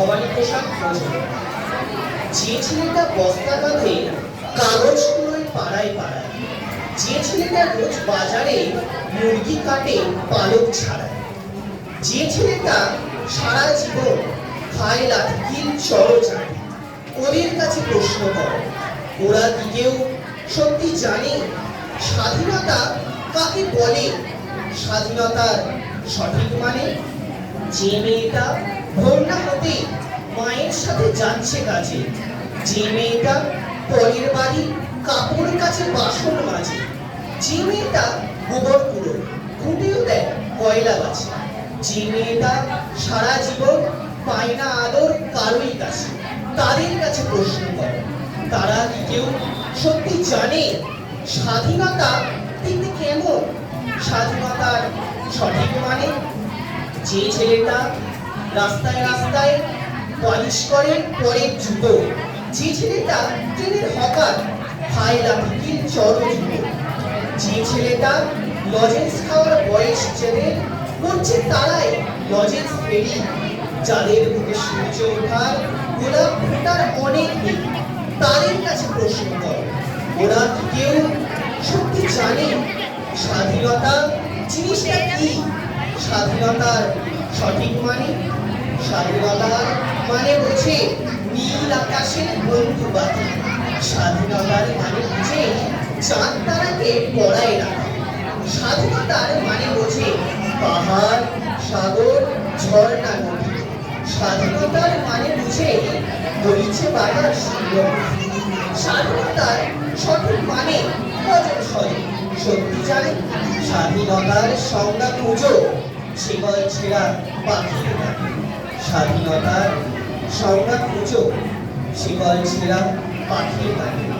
ভবানী প্রসাদ প্রযোজক যে ছেলেটা বস্তা বাঁধে কাগজ কুড়োয় পাড়ায় পাড়ায়। যে ছেলেটা রোজ বাজারে মুরগি কাটে, পালক ছাড়ায়। যে ছেলেটা সারা জীবন খায় লাঠিকিল চড়চাড়ি ওদের কাছে প্রশ্ন কর, ওরা কেউ সত্যি জানে? স্বাধীনতা কাকে বলে? স্বাধীনতার সঠিক মানে? যে মেয়েটা ভোর হতে মায়ের সাথে যাচ্ছে কাজে, যে মেয়েটা পরের বাড়ি কাছে বাসন মাঝে যে মেয়েটা গোবর কুড়ো দেয় কয়লা গাছে, যে মেয়েটা সারা জীবন পায় না আদর কারোই কাছে, তাদের কাছে প্রশ্ন করে। তারা কি কেউ সত্যি জানে স্বাধীনতা ঠিক কেমন? স্বাধীনতার সঠিক মানে যে ছেলেটা রাস্তায় রাস্তায় পালিশ করে পরের জুতো। যে ছেলেটা ট্রেনের হকার খায় লাঠিকিল চড়ো জুতো যে ছেলেটা লজেন্স খাওয়ার বয়স যাদের করছে তারাই লজেন্স ফেরি যাদের বুকে সূর্য ওঠার, গোলাপ ফোটার অনেক দিন, তাদের কাছে প্রশ্ন করো। ওরা কেউ সত্যি জানে। স্বাধীনতা জিনিসটা কি? স্বাধীনতার সঠিক মানে? স্বাধীনতার মানে বোঝে নীল আকাশের বন্ধু বাতি। স্বাধীনতার মানে বুঝে চাঁদ তারাকে পড়ায় রাখা। স্বাধীনতার মানে বোঝে পাহাড়, সাগর ঝর্ণা নদী। স্বাধীনতার মানে বুঝে বইছে সুন্দর স্বাধীনতার সঠিক মানে কজন সত্যি জানে স্বাধীনতার সংজ্ঞা পুজো শিকল ছেঁড়া পাখি স্বাধীনতার সংজ্ঞা পুজো শিকল ছেঁড়া গানে